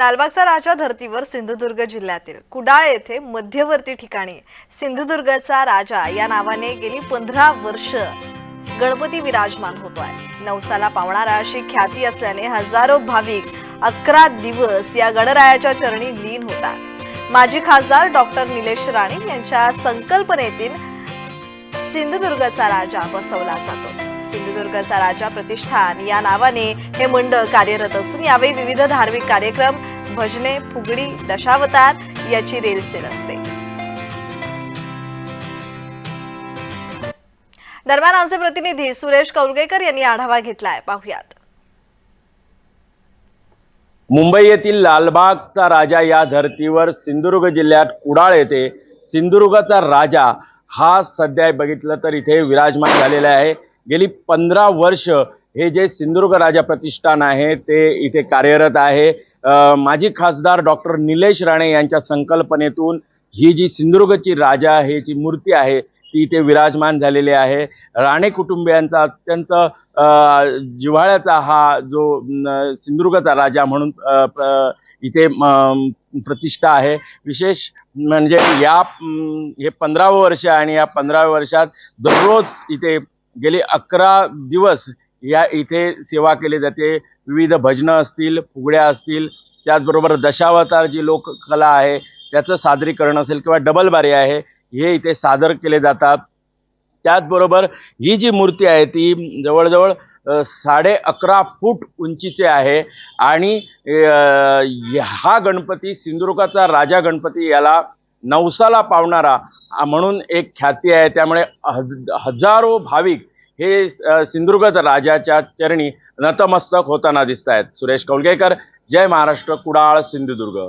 लालबागचा राजा धर्तीवर सिंधुदुर्ग जिल्ह्यातील कुडाळ येथे मध्यवर्ती ठिकाणी सिंधुदुर्गचा राजा या नावाने गेली पंधरा वर्ष गणपती विराजमान होतो आहे नवसाला पावणारा अशी ख्याती असल्याने हजारो भाविक अकरा दिवस या गणरायाच्या चरणी लीन होतात. माजी खासदार डॉक्टर निलेश राणे यांच्या संकल्पनेतील सिंधुदुर्गचा राजा बसवला जातो. सिंधुदुर्गचा राजा प्रतिष्ठान. या नावाने हे मंडळ कार्यरत असून यावेळी विविध धार्मिक कार्यक्रम भजने फुगडी दशावतार याची रेलसेल असते दरम्यान आमचे प्रतिनिधी सुरेश कौलगेकर यांनी आढावा घेतलाय. पाहुयात. मुंबई येथील लालबागचा राजा या धर्तीवर सिंधुदुर्ग जिल्ह्यात कुडाळ येथे सिंधुदुर्गाचा राजा हा सध्या बघितलं तर इथे विराजमान झालेला आहे. गेली पंधरा वर्ष हे जे सिंधुदुर्ग राजा प्रतिष्ठान आहे ते इथे कार्यरत आहे. माजी खासदार डॉक्टर निलेश राणे यांच्या संकल्पनेतून ही जी सिंधुदुर्गची राजा आहे जी मूर्ती आहे ती इथे विराजमान झालेली आहे. राणे कुटुंबियांचा अत्यंत जिव्हाळ्याचा हा जो न, सिंधुदुर्गचा राजा म्हणून प्र- इथे प्रतिष्ठा आहे. विशेष म्हणजे या हे पंधरावं वर्ष आणि या पंधराव्या वर्षात दररोज इथे गेले अकरा दिवस या इथे सेवा केली जाते. विविध भजनं असतील फुगड्या असतील त्याचबरोबर दशावतार जी लोककला आहे त्याचं सादरीकरण असेल किंवा डबलबारी आहे हे इथे सादर केले जातात. त्याचबरोबर ही जी मूर्ती आहे ती जवळजवळ साडे अकरा फूट उंचीचे आहे आणि हा गणपती सिंधुदुर्गाचा राजा गणपती याला नवसाला पावणारा म्हणून एक ख्याती आहे. त्यामुळे हजारो भाविक हे सिंधुदुर्ग राजाच्या चरणी नतमस्तक होताना दिसत आहेत सुरेश कौलगेकर जय महाराष्ट्र कुडाळ सिंधुदुर्ग.